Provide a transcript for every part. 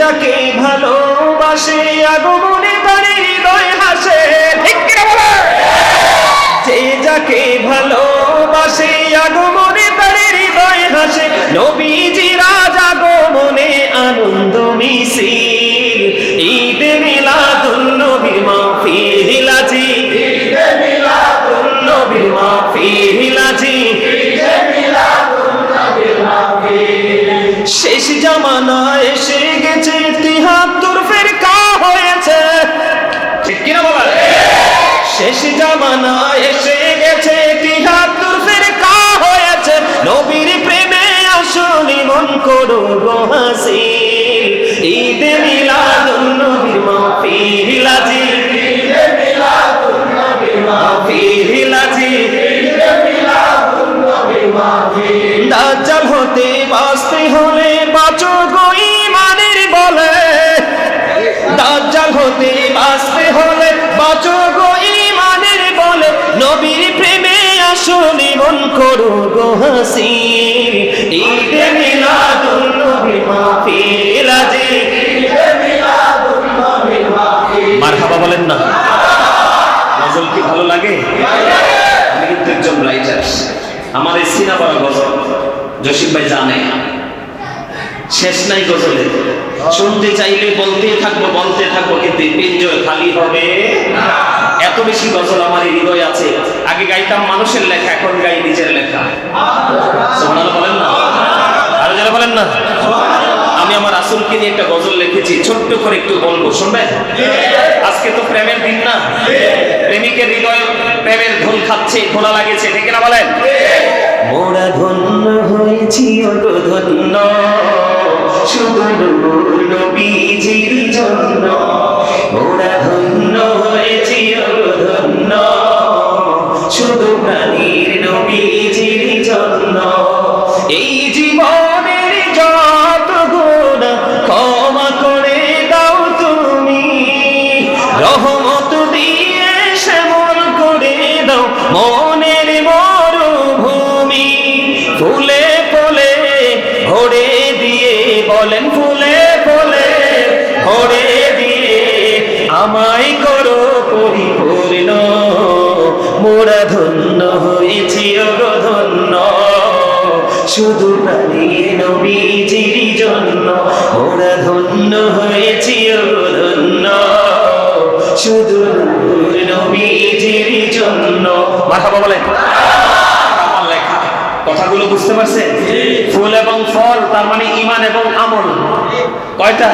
যাকে ভালোবাসে আগমনে তার হৃদয় হাসে? যে যাকে ভালোবাসে আগমনে তার হৃদয় হাসে। নবীজি রাজা আগমনে আনন্দ মিছিল। ঈদ মিলাদুন নবীর মাহফিল আজি। ঈদ মিলাদুন নবীর মাহফিল আজি। শেষ জামানা এসে গেছে শেষ জামানা এসে গেছে তিহাত্তর ফেরকা হয়েছে। নবীর প্রেমে আসনি মন করো গো হাসিল। ঈদ নবীর মাহফিল। দাজ্জাল হতে বাঁচতে হলে বাঁচো গো ইমানের বলে। দাজ্জাল হতে বাঁচতে হলে বাঁচো নবীর প্রেমে আসলে মন করো গো হাসিল ঈদ মিলাদুন নবীর মাহফিল আজি। মারহাবা বলেন না। গজল কি ভালো লাগে? আমি কিন্তু একজন রাইটার আমার এই সিনা পড়া গজল জসিম ভাই জানে। শেষ নাই গজলে। শুনতে চাইলে বলতে থাকব বলতে থাকব, কিন্তু পিঞ্জয় খালি হবে। এত বেশি গজল আমার হৃদয় আছে। আগে গাইতাম মানুষের লেখা, এখন গাই নিজের লেখা। বলেন না? আরও যারা বলেন না? আমি আমার আসলকে নিয়ে একটা গজল লিখেছি, ছোট্ট করে একটু বলব, শুনবেন? আজকে তো প্রেমের দিন না। প্রেমিকের হৃদয় প্রেমের ধুল খাচ্ছে খোলা লাগেছে, ঠিক না বলেন? মোরা ধন্য হয়েছি ধন্য। শুধু নবীজির জন্য মোরা ধন্য হয়েছি ধন্য শুধু প্রাণীর নবীজির এই জীবনের ভরে দিয়ে আমায় করো পরিপূর্ণ। মোরা ধন্য হয়েছি ধন্য শুধু প্রাণীর নবীজির জন্য। মোরা ধন্য হয়েছি ধন্য শুধু নবীজির জন্য। মাথা বলেন। কথাগুলো বুঝতে পারছেন ফুল এবং ফল, তার মানে ইমান এবং আমল। কয়টা?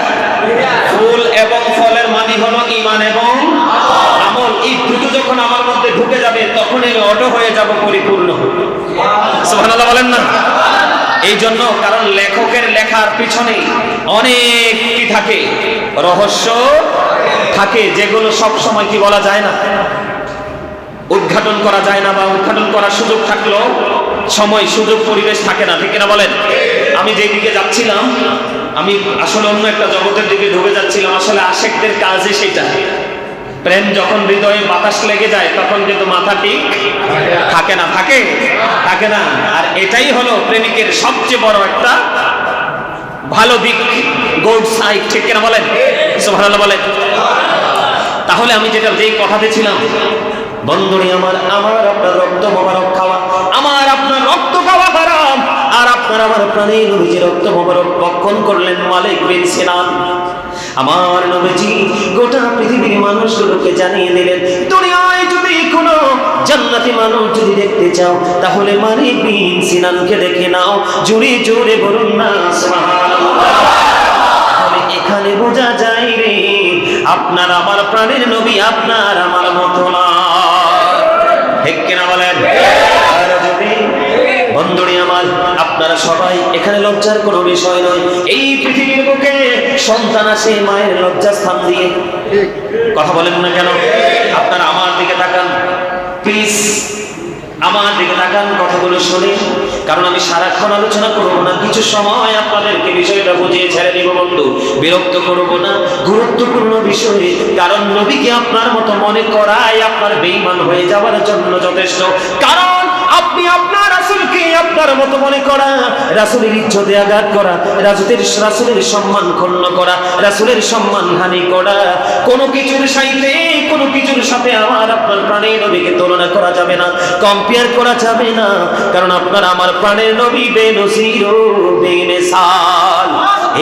ফুল এবং ফলের মানে হলো ইমান এবং আমল। এই দুটো যখন আমার মধ্যে ঢুকে যাবে, তখন আমি অটো হয়ে যাব পরিপূর্ণ। সুবহানাল্লাহ বলেন না? এই জন্য কারণ লেখকের লেখার পিছনে অনেক কি থাকে? রহস্য থাকে, যেগুলো সব সময় কি বলা যায় না? উদ্ঘাটন করা যায় না বা উদ্ঘাটন করার সুযোগ থাকলেও সময় সুযোগ পরিবেশ থাকে না, ঠিক না বলেন? আমি যেই দিকে যাচ্ছিলাম, আমি আসলে অন্য একটা জগতের দিকে ঢুকে যাচ্ছিলাম। আসলে আশেকদের কাজে সেটা। প্রেম যখন হৃদয়ে বাতাস লেগে যায়, তখন কিন্তু মাথা ঠিক থাকে না। থাকে? থাকে না। আর এটাই হলো প্রেমিকের সবচেয়ে বড় একটা ভালো দিক গোড সাইড ঠিক কিনা বলেন? সুবহানাল্লাহ বলেন। তাহলে আমি যেটা যেই কথাতে ছিলাম বন্ধুরি আমার আমার আপনার রক্ত মোবারক খাওয়া, আমার আপনার রক্ত খাওয়া হারাম আর আপনার আমার প্রাণের নবীজি রক্ত মোবারক বক্ষণ করলেন মালিক বিন সিনান। আমার নবীজি গোটা পৃথিবীর মানুষগুলোকে জানিয়ে দিলেন, দুনিয়ায় যদি কোনো জান্নাতি মানুষ যদি দেখতে চাও, তাহলে মালিক বিন সিনানকে দেখে নাও। জোরে জোরে বলুন না এখানে বোঝা যায় রে, আপনার আমার প্রাণের নবী আপনার আমার মতো না। ঠিক কিনা বলেন? বন্ধুরি আমার। আপনারা সবাই এখানে লজ্জার কোনো বিষয় নয়। এই পৃথিবীর বুকে সন্তান আসে মায়ের লজ্জা স্থান দিয়ে। কথা বলেন না কেন? আপনারা আমার দিকে তাকান। প্লিজ আমার দিকে তাকান, কথাগুলো শুনে। কারণ আমি সারাক্ষণ আলোচনা করব না। কিছু সময় আপনাদেরকে বিষয়টা বুঝিয়ে ছেড়ে দিব বন্ধু। বিরক্ত করব না। গুরুত্বপূর্ণ বিষয়, কারণ নবীকে আপনার মতো মনে করাই আপনার বেইমান হয়ে যাওয়ার জন্য যথেষ্ট। কারণ আপনি আপনার রাসূলকে আপনার মতো মনে করা, রাসূলের ইজ্জতে আঘাত করা, রাজুতের, রাসূলের সম্মান ক্ষুণ্ণ করা, রাসূলের সম্মান হানি করা, কোনো কিছুর সাথে, কোনো কিছুর সাথে আমার আপনার প্রাণের নবীকে তুলনা করা যাবে না কম্পেয়ার করা যাবে না, কারণ আপনার আমার প্রাণের নবী বেনজির ও বেমিসাল।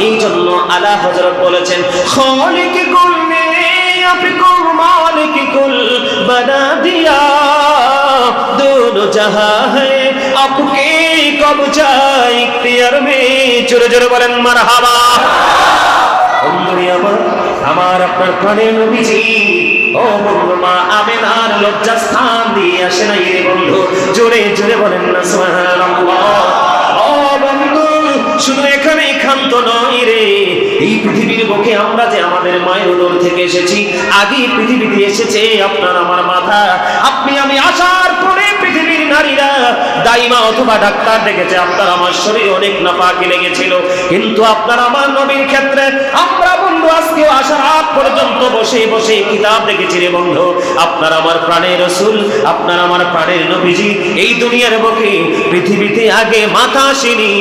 এই জন্য আলা হযরত বলেছেন, খালিক কুল নে আপকো মালিক কুল বানা দিয়া दोनों जहां है आपके कब्जा इख्तियार में জোরে জোরে বলেন মারহাবা বন্ধুরি আমার আমার আপনার প্রাণের নবীজি ও বন্ধু মা আমেনার লজ্জা স্থান দিয়ে আসে নাই রে বন্ধু জোরে জোরে বলেন না সুবহানাল্লাহ ও বন্ধু শুধু এখানেই ক্ষান্ত নয় রে এই পৃথিবীর বুকে আমরা যে আমাদের মায়ের উদর থেকে এসেছি আগে পৃথিবীতে এসেছে আপনার আমার মাথা আপনি আমি আসার পরে পৃথিবীর নারীরা দাইমা অথবা ডাক্তার দেখেছে, আপনার আমার শরীর অনেক নাপাকি লেগেছিল। কিন্তু আপনার আমার নবীর ক্ষেত্রে, আমরা বন্ধু, আজকেও আসার আগ পর্যন্ত বসে বসে কিতাব দেখেছি রে বন্ধু। আপনার আমার প্রাণের রসুল, আপনার আমার প্রাণের নবীজি, এই দুনিয়ার বুকে, পৃথিবীতে আগে মাথা আসেনি,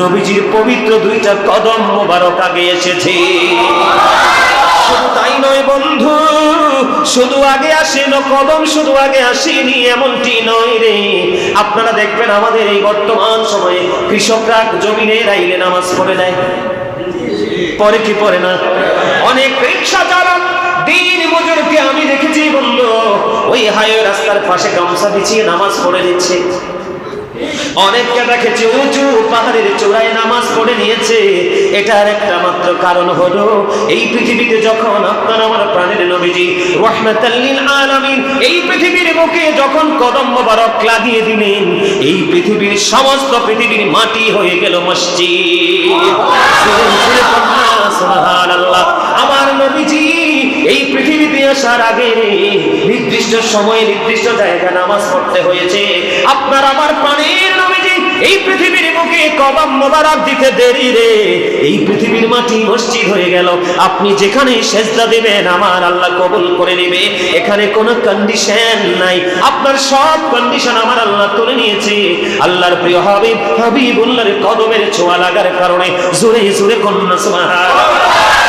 নবীজির পবিত্র দুইটা কদম মোবারক আগে এসেছে। শুধু তাই নয় বন্ধু, শুধু আগে আসেন কদম, শুধু আগে আসেনি এমনটি নয় রে। আপনারা দেখবেন আমাদের এই বর্তমান সময়ে কৃষকরা জমিনে রাইলে নামাজ পড়ে দেয় পরে কি পরে না? অনেক রিক্সা চালক, দিন মজুরকে আমি দেখেছি বন্ধু, ওই হাইওয়ে রাস্তার পাশে গামছা বিছিয়ে নামাজ পড়ে দিচ্ছে অনেককে দেখেছি উঁচু পাহাড়ের চূড়ায় নামাজ পড়ে নিয়েছে। এটার একটা মাত্র কারণ হলো, এই পৃথিবীতে যখন আপনার আমার প্রাণের নবীজি রহমাতাল্লিল আলামিন, এই পৃথিবীর বুকে যখন কদম মোবারক লাগিয়ে দিলেন, এই পৃথিবীর সমস্ত পৃথিবীর মাটি হয়ে গেল মসজিদ। আমার নবীজি এই পৃথিবীতে আসার আগে নির্দিষ্ট সময়ে নির্দিষ্ট জায়গা নামাজ পড়তে হয়েছে। আপনার আমার প্রাণের নবীজি এই পৃথিবীর মুখে কবাম মোবারক দিতে দেরি রে। এই পৃথিবীর মাটি মসজিদ হয়ে গেল। আপনি যেখানে সেজদা দিবেন, আমার আল্লাহ কবুল করে নেবে। এখানে কোনো কন্ডিশন নাই। আপনার সব কন্ডিশন আমার আল্লাহ তুলে নিয়েছে। আল্লাহর প্রিয় হাবিব, হাবিবুল্লাহর কদমের ছোঁয়া লাগার কারণে জোরে জোরে কন্যা, সুবহানাল্লাহ।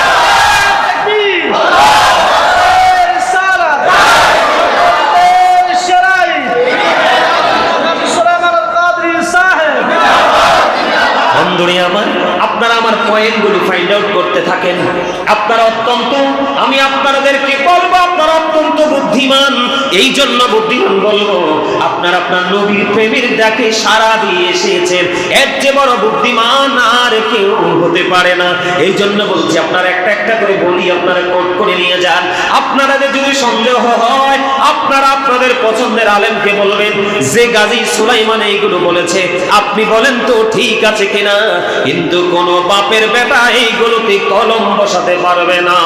পয়েন্টগুলো ফাইন্ড আউট করতে থাকেন। আপনারা অত্যন্ত আমি আপনাদেরকে বলব অত্যন্ত বুদ্ধিমান? এই জন্য বুদ্ধিমান বলব, আপনার আপনার নবীর প্রেমের দেখে সারা দিয়ে এসেছেন। এর যে বড় বুদ্ধিমান আর কেউ হতে পারে না। এই জন্য বলছি, আপনারা একটা একটা করে বলি, আপনারা কোট করে নিয়ে যান। আপনারা যদি সন্দেহ হয়, আপনারা আপনাদের পছন্দের আলেমকে বলবেন, যে গাজী সুলাইমান এইগুলো বলেছে, আপনি বলেন তো ঠিক আছে কিনা? কিন্তু কোন বাপের বেটা এইগুলোতে কলম বসাতে পারবে না।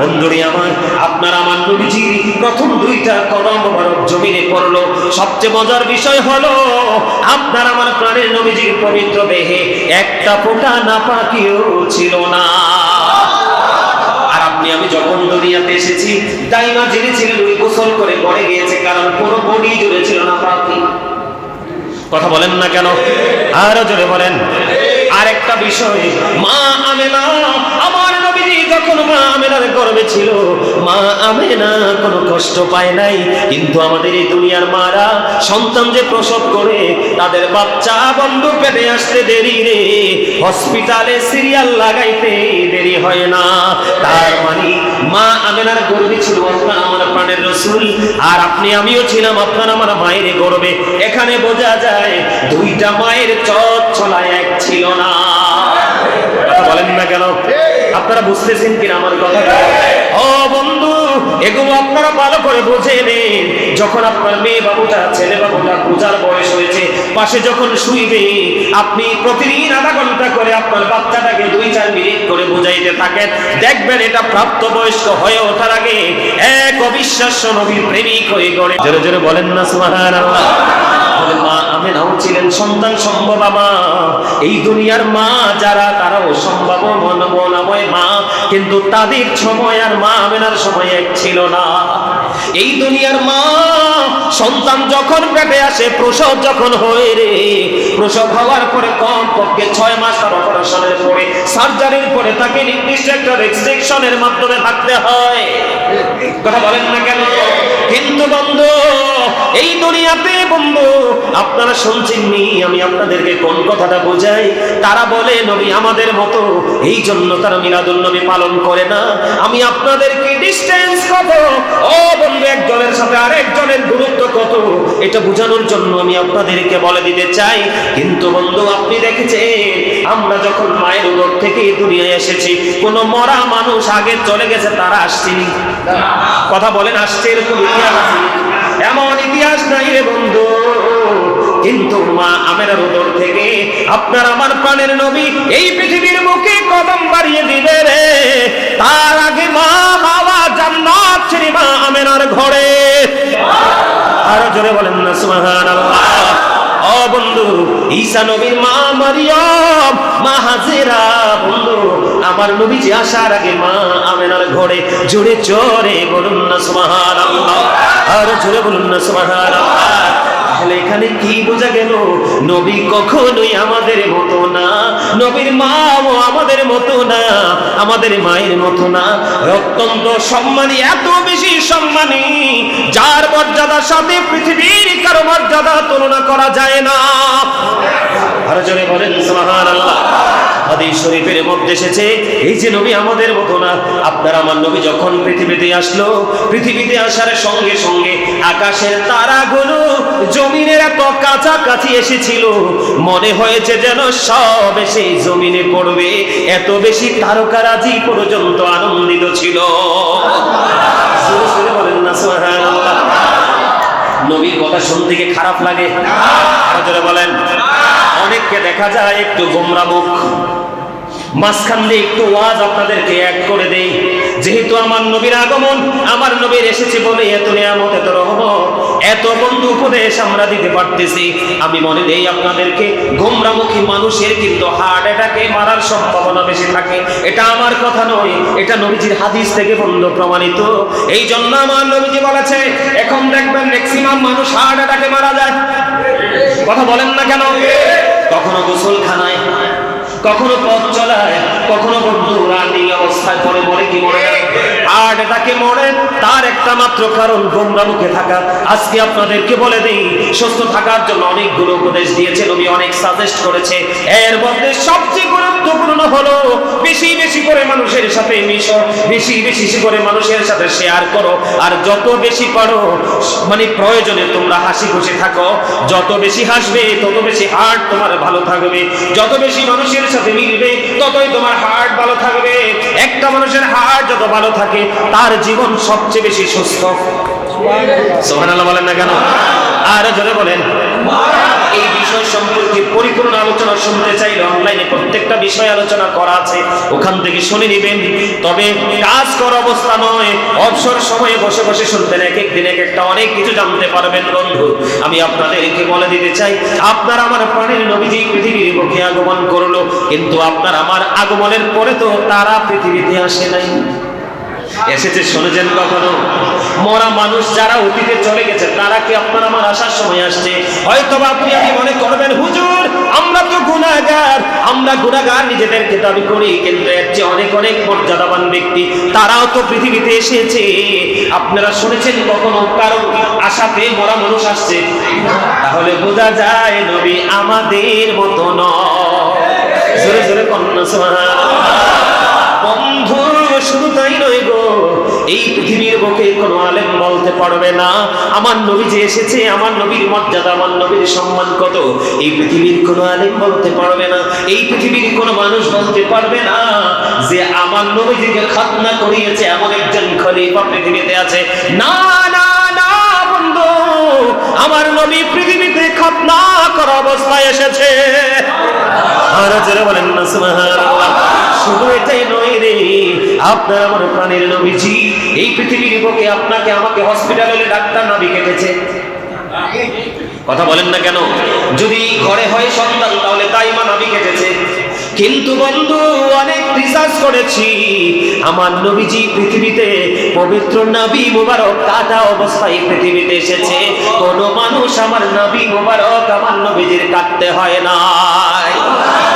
বন্ধুরি আমার, আপনার আমার নবীজি প্রথম দুইটা জমিনে পড়ল। সবচেয়ে মজার বিষয় হলো, আপনার আমার প্রাণের নবীজির পবিত্র দেহে একটা ফোঁটা নাপাকিও ছিল না। আর আপনি, আমি যখন দুনিয়াতে এসেছি, দাইমা জেনেছিলেন ওই গোসল করে পড়ে গিয়েছে, কারণ কোনো বডি জুড়ে ছিল না পাখি কথা বলেন না কেন? আরও জোরে বলেন। আর একটা বিষয়, মা আমার যখন মা আমেনার গর্বে ছিল। মা আমেনা কোনো কষ্ট পায় নাই। কিন্তু আমাদের এই দুনিয়ার মারা সন্তান যে প্রসব করে, তাদের বাচ্চা বন্ধ পেটে আসতে দেরি রে। হসপিটালে সিরিয়াল লাগাইতে দেরি হয় না। তার মানে মা আমেনার গর্বে ছিল আপনার আমার প্রাণের রসুল, আর আপনি আমিও ছিলাম আপনার আমার মায়ের গর্বে। এখানে বোঝা যায়, দুইটা মায়ের চট ছলায় এক ছিল না। বলেন না কেন? আপনারা বুঝতেছেন কিনা আমার কথা? ও বন্ধু, এগুলো আপনারা ভালো করে বুঝে নেন। যখন আপনার মেয়ে বাবুটা, ছেলে বাবুটা পূজার বয়স হয়েছে, পাশে যখন শুইবে, আপনি প্রতিদিন আধা ঘণ্টা করে আপনার বাচ্চাটাকে দুই চার মিনিট করে বুঝাইতে থাকেন। দেখবেন এটা প্রাপ্তবয়স্ক হয়ে ওঠার আগে এক অবিশ্বাস্য নবীর প্রেমিক হয়ে গড়ে। জোরে জোরে বলেন না, সুবহানাল্লাহ। সন্তান সম্ভব এই দুনিয়ার মা যারা, তারাও সম্ভব মনময় মা। কিন্তু তাদের সময় আর মা আমেনার সময় এক ছিল না। এই দুনিয়ার মা সন্তান যখন পেটে আসে, প্রসব যখন হয়ে রে, প্রসব হওয়ার পরে কম পক্ষে ছয় মাস তার অপারেশনের পরে, সার্জারির পরে তাকে নির্দিষ্ট একটা রেস্ট্রিকশনের মাধ্যমে থাকতে হয়। কথা বলেন না কেন? কিন্তু বন্ধু এই দুনিয়াতে বন্ধু, আপনারা শুনছেননি, আমি আপনাদেরকে কোন কথাটা বোঝাই? তারা বলে, নবী আমাদের মতো, এই জন্য তারা মিলাদুল নবী পালন করে না। আমি আপনাদেরকে ডিস্টেন্স কত? ও বন্ধু, একজনের সাথে আরেকজনের গুরুত্ব কত? এটা বোঝানোর জন্য আমি আপনাদেরকে বলে দিতে চাই। কিন্তু বন্ধু, আপনি দেখেছেন, আমরা যখন মায়ের উদর থেকে দুনিয়ায় এসেছি, কোনো মরা মানুষ আগে চলে গেছে, তারা আসছেনি। কথা বলেন, আসছে এরকম ইতিহাস আছে? এমন ইতিহাস নাই রে বন্ধু। কিন্তু মা আমের উদর থেকে আপনার আমার প্রাণের নবী এই পৃথিবীর মুখে কদম বাড়িয়ে দিবে রে। তার আগে মা বাবা জান্নাত ছেড়ে মা আমেনার ঘরে। আরও জোরে বলেন না, সুবহানাল্লাহ। ও বন্ধু, ঈসা নবীর মা মারিয়ম, মা হাজেরা, বন্ধু, আমার নবী যে আসার আগে মা আমেনার ঘরে জোরে জোরে বলুন না সুবহানাল্লাহ, আর জোরে বলুন না সুবহানাল্লাহ। তাহলে এখানে কি বোঝা গেল? নবী কখনোই আমাদের মতো না। নবীর মাও আমাদের মতো না। আমাদের মায়ের মতো না। অত্যন্ত সম্মানী, এত বেশি সম্মানী, যার মর্যাদার সাথে পৃথিবীর কারও মর্যাদা তুলনা করা যায় না। আর জোরে বলেন, সুবহানাল্লাহ। হাদিস শরীফের মধ্যে এসেছে, এই যে নবী আমাদের মতো না, আপনার আমার নবী যখন পৃথিবীতে আসলো, পৃথিবীতে আসার সঙ্গে সঙ্গে আকাশের তারাগুলো জমিনের এত কাছাকাছি এসেছিল। মনে হয়েছে যেন সব এসে জমিনে পড়বে, এত বেশি তারকারাজি পর্যন্ত আনন্দিত ছিল। নবীর কথা শুনতে কি খারাপ লাগে। বলেন। অনেককে দেখা যায় একটু গোমরা মুখ। মাঝখান দিয়ে একটু ওয়াজ আপনাদেরকে এক করে দেই। যেহেতু আমার নবীর আগমন, আমার নবীর এসেছে বলে এত নিয়ামত, এত রহমত, এত বন্ধু উপদেশ আমরা দিতে পারতেছি। আমি মনে নেই আপনাদেরকে, গোমরামুখী মানুষের কিন্তু হার্ট অ্যাটাকে মারার সম্ভাবনা বেশি থাকে। এটা আমার কথা নয়, এটা নবীজির হাদিস থেকে বন্ধ প্রমাণিত। এই জন্য আমার নবীজি বলেছে, এখন দেখবেন ম্যাক্সিমাম মানুষ হার্ট অ্যাটাকে মারা যায়। কথা বলেন না কেন? কখনো গোসলখানায় কখনো পথ চলায়, কখনো অবস্থায় পরে মরে কি মরে আর এটাকে মরে, তার একটা মাত্র কারণ, গোমরা মুখে থাকা। আজকে আপনাদেরকে বলে দিই, সুস্থ থাকার জন্য অনেকগুলো উপদেশ দিয়েছে নবী অনেক সাজেস্ট করেছে। এর মধ্যে সবচেয়ে গুরুত্বপূর্ণ হলো, বেশি বেশি করে মানুষের সাথে মিশো, বেশি বেশি করে মানুষের সাথে শেয়ার করো। আর যত বেশি পারো মানে প্রয়োজনে তোমরা হাসি খুশি থাকো। যত বেশি হাসবে, তত বেশি হার্ট তোমার ভালো থাকবে। যত বেশি মানুষের সাথে মিলবে, ততই তোমার হার্ট ভালো থাকবে। একটা মানুষের হার্ট যত ভালো থাকে, তার জীবন সবচেয়ে বেশি সুস্থ। সোহানাল্লাহ বলেন না কেন? আর জোরে বলেন। এই বিষয় সম্পর্কে পরিপূর্ণ আলোচনা শুনতে চাইলে অনলাইনে প্রত্যেকটা বিষয় আলোচনা করা আছে। ওখান থেকে শুনে নেবেন। তবে কাজ করা অবস্থা নয়। অবসর সময়ে বসে বসে শুনবেন। এক এক দিন, এক একটা অনেক কিছু জানতে পারবেন বন্ধু। আমি আপনাদেরকে বলে দিতে চাই, আপনার আমার প্রাণের নবীজি পৃথিবীর মুখে আগমন করল। কিন্তু আপনার আমার আগমনের পরে তো তারা পৃথিবীতে আসে নাই। এসেছে শুনেছেন কখনো? মরা মানুষ যারা অতীতে চলে গেছে, তারা কি আপনার আমার আসার সময় আসছে? হয়তো আপনি আপনি মনে করবেন, হুজুর, আমরা তো গুণাগার আমরা গুণাগার নিজেদেরকে দাবি করি, কিন্তু এর চেয়ে অনেক অনেক মর্যাদাবান ব্যক্তি, তারাও তো পৃথিবীতে এসেছে। আপনারা শুনেছেন কখনো কারও আশাতে মরা মানুষ আসছে? তাহলে বোঝা যায় নবী আমাদের মতো নয়। জোরে জোরে কন্যা বন্ধু এই পৃথিবীর বুকে কোনো আলেম বলতে পারবে না। আমার নবী যে এসেছে, আমার নবীর মর্যাদা, আমার নবীর সম্মান কত? এই পৃথিবীর কোনো আলিম বলতে পারবে না। এই পৃথিবীর কোনো মানুষ বলতে পারবে না যে আমার নবীজিকে খাতনা করিয়েছে, এমন একজন খলিফা পৃথিবীতে আছে। না না না, বন্ধু, আমার নবী পৃথিবীতে খাতনা করা অবস্থায় এসেছে। শুধু এটাই নয় রে, আপনার আমার এই পৃথিবীর আপনাকে, আমাকে হসপিটালে ডাক্তার কেটেছে। কথা বলেন না কেন? যদি ঘরে হয় সন্তান, তাহলে তাই মা নাবি কেটেছে। কিন্তু বন্ধু, অনেক রিসার্চ করেছি। আমার নবীজি পৃথিবীতে পবিত্র নবী মুবারক কাটা অবস্থায় পৃথিবীতে এসেছে। কোন মানুষ আমার নবী মুবারক আমার নবীজির কাটতে হয় নাই।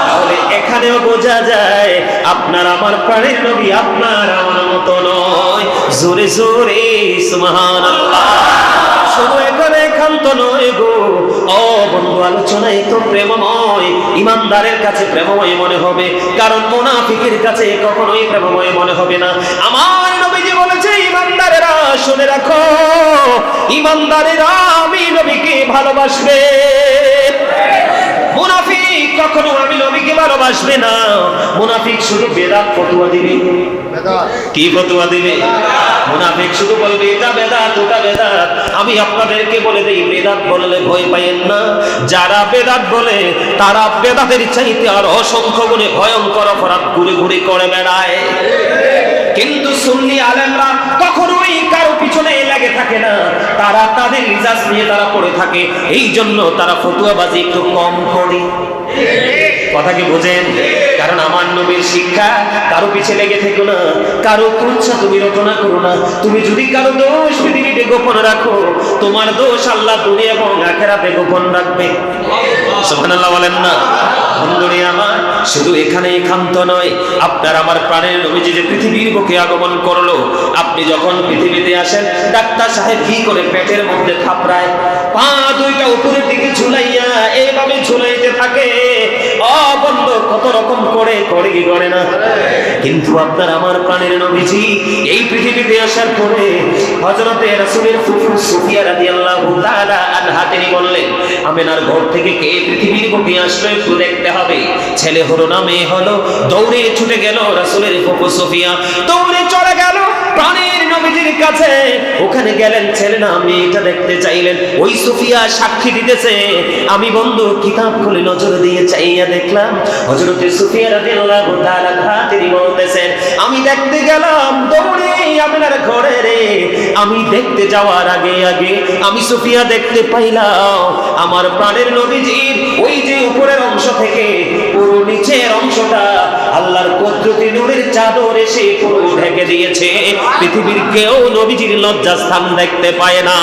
তাহলে এখানেও বোঝা যায়, আপনার আমার প্রাণের নবী আপনার আমার মতো নয়। জোরে জোরে, সুবহানাল্লাহ। শুধু এখানে ক্ষান্ত নয় গো। ও বন্ধু আলোচনায় তো প্রেমময়। ইমানদারের কাছে প্রেমময় মনে হবে, কারণ মোনাফিকের কাছে কখনোই প্রেমময় মনে হবে না। আমার নবীজি বলেছে, ইমানদারেরা শুনে রাখো, ইমানদারেরা আমি নবীকে ভালোবাসবে। মুনাফিক, কখনো আমি নবীকে ভালোবাসবে না। মুনাফিক শুধু বেদাত ফতুয়া দিবে। কি ফতুয়া দিবে? মুনাফিক শুধু বলবে, এটা বেদাত, ওটা বেদাত। আমি আপনাদেরকে বলে দেই, বেদাত বললে ভয় পাইয়েন না। যারা বেদাত বলে, তারা বেদাতের চাইতে আর অসংখ্য গুণে ভয়ঙ্কর অপরাধ ঘুরে ঘুরে করে বেড়ায়। কিন্তু সুন্নি আলেমরা লেগে থাকে না, তারা তাদের ইজাজ নিয়ে তারা পড়ে থাকে এই জন্য তারা ফতুয়াবাজি একটু কম করে। কথা কি বোঝেন, কারণ আমার নবীর শিক্ষা কারও পিছে লেগে থেকো না, কারও কুচ্ছা তুমি রচনা করো না। তুমি যদি কারও দোষ পৃথিবীতে গোপন রাখো, তোমার দোষ আল্লাহ দুনিয়া এবং আখেরাতে গোপন রাখবে। সুবহানাল্লাহ বলেন না শুধু এখানে একান্ত নয়, আপনার আমার প্রাণের যে পৃথিবীর বুকে আগমন করল, আপনি যখন পৃথিবীতে আসেন, ডাক্তার সাহেব কি করে পেটের মধ্যে থাপড়ায়, পা দুইটা উপরের দিকে ঝুলাইয়া এইভাবে ঝুলাইতে থাকে। অবন্ধ কত রকম করে করে কি করে না? কিন্তু আপনার আমার প্রাণের নবীজি, এই পৃথিবীতে আসার পরে ফুফু সুফিয়া বললেন ঘর থেকে কে পৃথিবীর বুকে আসলো একটু দেখতে হবে। ছেলে হলো না, মেয়ে হলো। দৌড়ে ছুটে গেল রাসূলের ফুফু সুফিয়া। দৌড়ে চলে গেল প্রাণের নবীজির কাছে ওখানে গেলেন ছেলে না মেয়েটা দেখতে চাইলেন। ওই সুফিয়া সাক্ষী দিতেছে। আমি বন্ধু, কিতাব খুলে নজর দিয়ে চাইয়া দেখলাম হজরতে সুফিয়া রাদিয়াল্লাহু তাআলা তিনি বলতেছেন, আমি দেখতে গেলাম দৌড়ে আপনার ঘরে রে আমি দেখতে যাওয়ার আগে আগে আমি সুফিয়া দেখতে পাইলাম, আমার প্রাণের নবীজির ওই যে উপরের অংশ থেকে পুরো নিচের অংশটা আল্লাহর কুদরতি নূরের চাদর এসে পুরো ঢেকে দিয়েছে পৃথিবীর কেউ নবীজির লজ্জাস্থান দেখতে পায় না।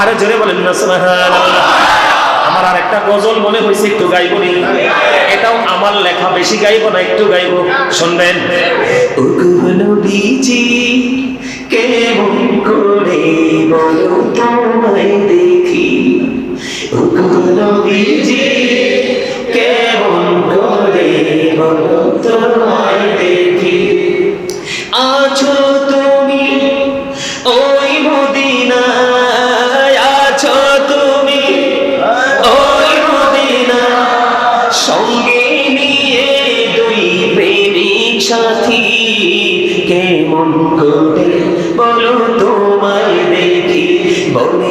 আরও জোরে বলেন না, সুবহানাল্লাহ। আমার আর একটা গজল মনে হয়েছে, একটু গাইব নি? এটাও আমার লেখা, বেশি গাইব না, একটু গাইব। শুনবেন? দেখি? আছো তুমি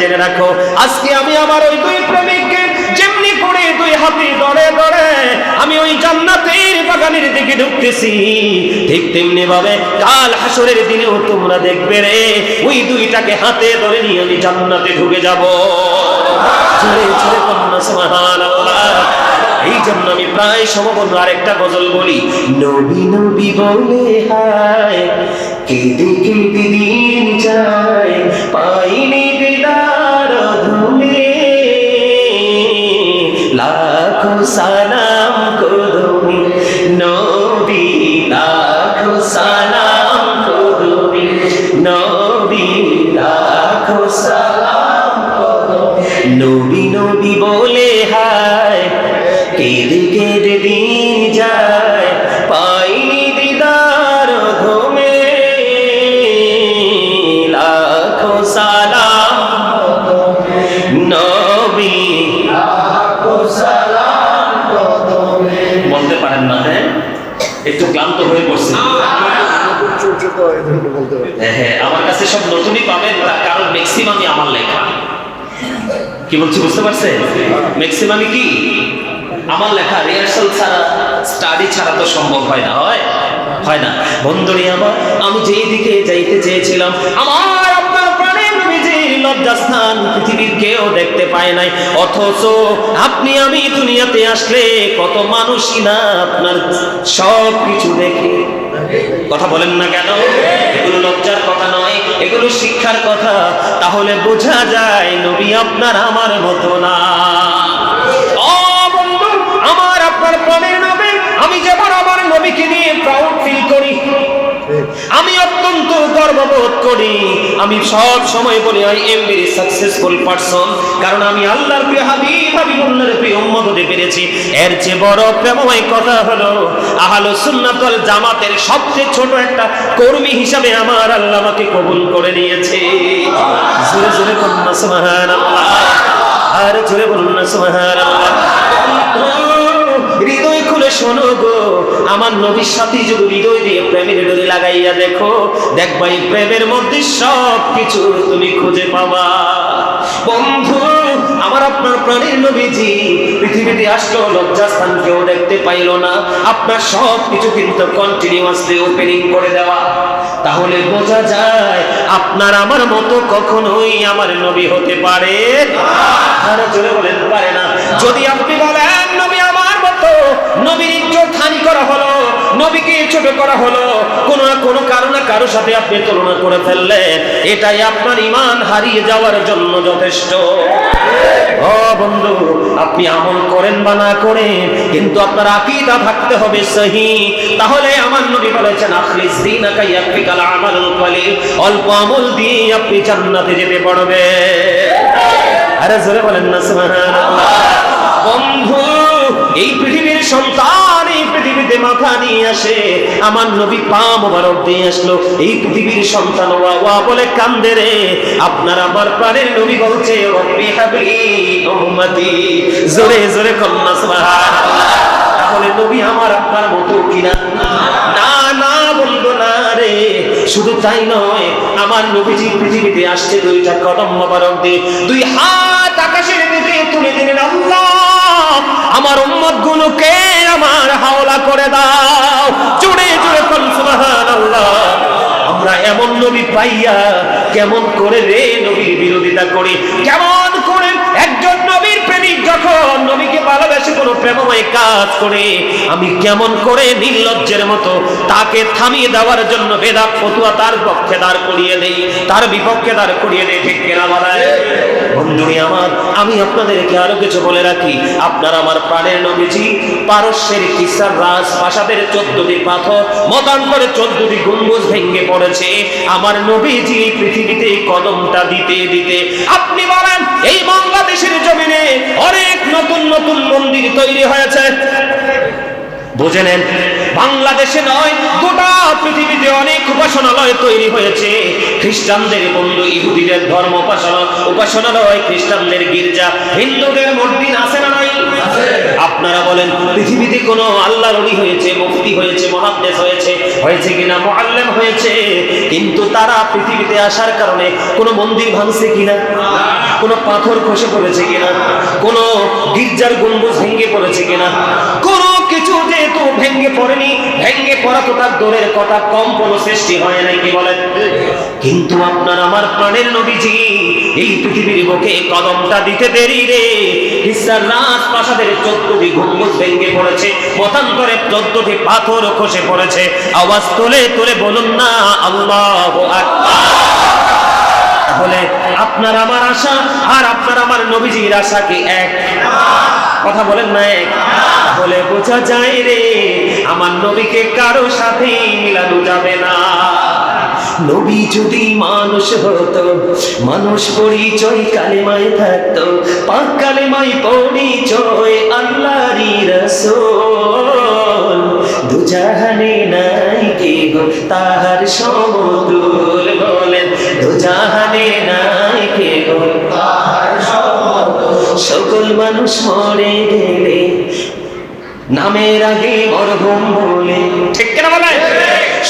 জেনে রাখো, আজকে আমি আমার ওই দুই প্রেমিককে যেমনি করে দুই হাতে ধরে ধরে আমি ওই জান্নাতের বাগানের দিকে ঢুকতেছি। ঠিক তেমনি ভাবে কাল হাসরের দিনেও তোমরা দেখবে রে, ওই দুইটাকে হাতে ধরে নিয়ে আমি জান্নাতে ঢুকে যাব। জোরে এই জন্য আমি প্রায় আরেকটা গজল বলি, নবী নবী বলে হায়, কেঁদে দিন যায়, পাইনি দিদার ধুমে লাখো সালাম একটু ক্লান্ত হয়ে পড়ছে। হ্যাঁ, হ্যাঁ, আমার কাছে সব নতুনই পাবেন তার কারণ ম্যাক্সিমামই আমার লেখা। কি বলছি বুঝতে পারছেন? ম্যাক্সিমামই কি? আমার লেখা রিহার্সাল ছাড়া স্টাডি ছাড়া তো সম্ভব হয় না হয়? হয় না। বন্ধুরি আমার আমি যেই দিকে যাইতে চেয়েছিলাম আমার নবীজির লজ্জাস্থান পৃথিবীর কেউ দেখতে পায় নাই। অথচ আপনি আমি দুনিয়াতে আসলে কত মানুষই না আপনার সব কিছু দেখে। কথা বলেন না কেন? এগুলো লজ্জার কথা নয়, এগুলো শিক্ষার কথা। তাহলে বোঝা যায় নবী আপনার আমার মতো না। আমার আপনার প্রাণের নবী আমি যেমন আমার নবীকে নিয়ে প্রাউড ফিল করি আমি অত্যন্ত গর্ববোধ করি। আমি সব সময় বলি I am very successful person কারণ আমি আল্লাহর প্রিয় হাবিব হাবিবুল্লাহর প্রিয় উম্মত হতে পেরেছি। এর চেয়ে বড় প্রেমময় কথা হলো, আহলে সুন্নাত ওয়াল জামাতের সবচেয়ে ছোট একটা কর্মী হিসাবে আমার আল্লাহ আমাকে কবুল করে নিয়েছে। জোরে জোরে বলুন না, সুবহানাল্লাহ। আর জোরে বলুন না, সুবহানাল্লাহ। হৃদয় শোনো গো, আমার নবীর সাথে যদি হৃদয় দিয়ে প্রেমের ডোরি লাগাইয়া দেখো এই প্রেমের মধ্যে সব কিছু তুমি খুঁজে পাবা। বন্ধু, আমার আপনার নবীজি পৃথিবীতে আসলো লজ্জাস্থান কেউ দেখতে পাইলো না। আপনার সব কিছু কিন্তু কন্টিনিউয়াসলি ওপেনিং করে দেওয়া। তাহলে বোঝা যায়, আপনার আমার মতো কখনোই আমার নবী হতে পারে আর জোরে বলেন, পারে না। যদি আপনি বলেন নবীর ইজ্জত হানি করা হলো, নবীকে ছোট করা হলো। কোনো না কোনো কারও না কারও সাথে আপনি তুলনা করে ফেললেন এটাই আপনার ইমান হারিয়ে যাওয়ার জন্য যথেষ্ট। ও বন্ধু, আপনি আমল করেন বা না করেন, কিন্তু আপনার আকীদা থাকতে হবে সহি। তাহলে আমার নবী বলেছেন, আখলিস দীনাকা ইয়াকফিকাল আমালুল কলিল। অল্প আমল দিয়ে আপনি জান্নাতে যেতে পারবে আরে জোরে বলেন না, সুবহানাল্লাহ। বন্ধু এই পৃথিবীর সন্তান, এই পৃথিবীতে মাথা নিয়ে আসে। আমার নবী পা মোবারক দিয়ে আসলো। এই পৃথিবীর সন্তান ওয়া ওয়া বলে কান্দে রে। আপনার আমার প্রাণের নবী বলছে, রব্বি হাবলি উম্মতি। জোরে জোরে কন্যা সুবহানাল্লাহ। তাহলে নবী আমার আপনার মতো কিনা? না না বলব না রে। শুধু তাই নয়, আমার নবীজি পৃথিবীতে আসছে দুইটা কদম মোবারক দিয়ে। দুই হাত আকাশের দিকে তুলে দিলেন আল্লাহ। আমার উম্মত গুলোকে আমার হাওলা করে দাও। জুড়ে কোন, সুবহানাল্লাহ। আমরা এমন নবী পাইয়া কেমন করে রে নবীর বিরোধিতা করি? কেমন করে একজন নবীর প্রেমিক যখন নবীকে ভালোবেসে কোনো প্রেমময় কাজ করে, আমি কেমন করে নির্লজ্জের মতো তাকে থামিয়ে দেওয়ার জন্য বেদাত ফতুয়া তার পক্ষে দাঁড় করিয়ে দেই, তার বিপক্ষে দাঁড় করিয়ে দেই, ঠিক কেনা বলায় বন্ধুরি আমার, আমি আপনাদেরকে আরও কিছু বলে রাখি। আপনার আমার প্রাণের নবীজি, পারস্যের কিসার রাজ প্রাসাদের চোদ্দটি পাথর, মতান্তরে চোদ্দটি গম্বুজ ভেঙে পড়েছে। আমার নবীজি পৃথিবীতে কদমটা দিতে দিতে, আপনি বলেন, এই বাংলাদেশের জমিনে অনেক নতুন নতুন মন্দির তৈরি হয়েছে। বুঝে নেন বাংলাদেশে নয় গোটা পৃথিবীতে অনেক উপাসনালয় তৈরি হয়েছে। খ্রিস্টানদের বন্ধু ইহুদিদের ধর্ম উপাসনা উপাসনালয় খ্রিস্টানদের গির্জা হিন্দুদের মসজিদ আছে না নাই? আপনারা বলেন পৃথিবীতে কোনো আল্লাহর অলি হয়েছে মুফতি হয়েছে মহাদ্দেশ হয়েছে হয়েছে কিনা মুআল্লিম হয়েছে? কিন্তু তারা পৃথিবীতে আসার কারণে কোনো মন্দির ভাঙছে কিনা? কোনো পাথর খসে পড়েছে কিনা? কোনো গির্জার গম্বুজ ভেঙে পড়েছে কিনা? কোনো কিছু যেহেতু ভেঙে পড়েনি, ভেঙে পড়া তো তার দূরের কথা কম কোনো সৃষ্টি হয় নাই, কি বলেন? কিন্তু আপনার আমার প্রাণের নবীজি, এই পৃথিবীর বুকে কদমটা দিতে দেরি রে। ইসরার রাজ প্রাসাদের চোদ্দটি গম্বুজ ভেঙে পড়েছে, মতান্তরে চোদ্দটি পাথর খসে পড়েছে। আওয়াজ তোলে তোলে বলুন না, আল্লাহ তাহলে আপনার আমার আশা আর আপনার আমার নবীজির আশা কি এক? কথা বলেন না এক? তাহলে বোঝা যায় রে, আমার নবীকে কারও সাথে মিলানো যাবে না। নবী যদি মানুষ হতো, মানুষ পরিচয় কালেমায় থাকতো, পাক কালেমায় পরিচয় আল্লাহরই রসুল। দুজাহানে নাই কেহ তাহার সমতুল বলেন, দুজাহানে নাই কেহ তাহার সকল মানুষ মরে গেলে নামের আগে মরহুম বলে। ঠিক কেনা বলে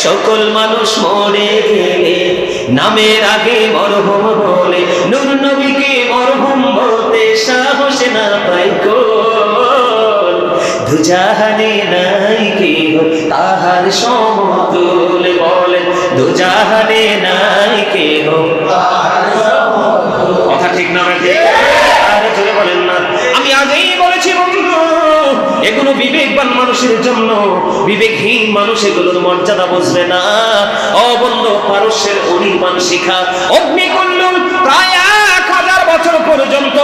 সকল মানুষ মরে গেলে নামের আগে মরহুম বলে। নূর নবীকে মরহুম বলতে সাহস না পাই দুজাহানে নাই কেহ তাহার সমতুল বলেন। দুজাহানে নাই কেহ কথা ঠিক না ঠিক মানুষের জন্য বিবেকহীন মানুষ এগুলোর মর্যাদা বুঝবে না। অবন্ধ পারস্যের অনির্বাণ শিখা। অগ্নিকুণ্ডল প্রায় এক হাজার বছর পর্যন্ত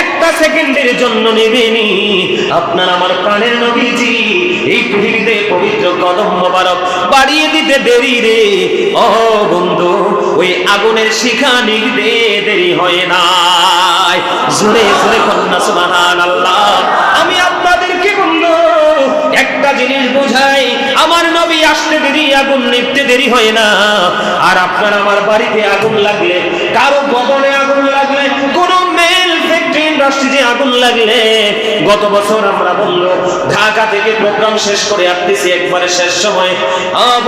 একটা সেকেন্ডের জন্য নেবেনি। আপনার আমার প্রাণের নবীজি, এই পৃথিবীতে পবিত্র কদম মোবারক বাড়িয়ে দিতে দেরি রে। ও বন্ধু, ওই আগুনের শিখা নিগতে দেরি হয় না জোরে জোরে কন্যা সুবহান আল্লাহ একটা জিনিস বোঝাই, আমার নবী আসতে দেরি, আগুন নিভতে দেরি হয় না। আর আপনার আমার বাড়িতে আগুন লাগলে, কারও বদনে আগুন লাগলে, কোন মেল ফ্যাক্টরি ইন্ডাস্ট্রিতে আগুন লাগলে, গত বছর আমরা বন্ধু ঢাকা থেকে প্রোগ্রাম শেষ করে আসতেছি, একবারে শেষ সময়।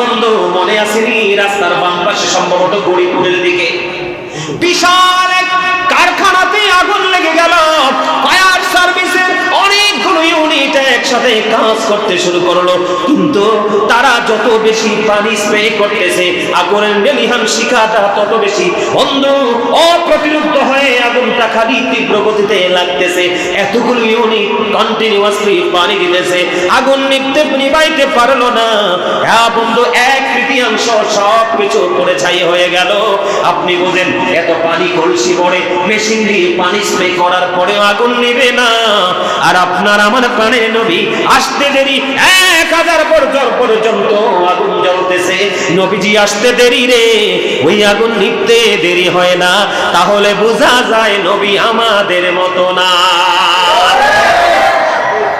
বন্ধু, মনে আসেনি রাস্তার বাম পাশে সম্ভবত গড়িপুরের দিকে? বিশাল কারখানাতে আগুন লেগে গেল। ইউনিট একসাথে কাজ করতে শুরু করল। কিন্তু তারা যত বেশি পানি স্প্রে করতেছে আগুনের নেলিহান শিখাটা তত বেশি অন্ধ অপ্রতিরোধ হয়ে আগুনটা খালি তীব্র গতিতে লাগতেছে। এতগুলো ইউনিট কন্টিনিউয়াসলি পানি দিতেছে। আগুন নিভতে নিবাইতে পারল না। হ্যাঁ বন্ধু, এক তৃতীয়াংশ সব কিছু পড়ে ছাই হয়ে গেল। আপনি বোঝেন এত পানি কলসি পড়ে মেশিন দিয়ে পানি স্প্রে করার পরেও আগুন নিবে না। আর আপনার আমার প্রাণের নবী আসতে দেরি। এক হাজার বছর পর্যন্ত আগুন জ্বলতেছে। নবীজি আসতে দেরি রে। ওই আগুন নিতে দেরি হয় না। তাহলে বোঝা যায় নবী আমাদের মতো না।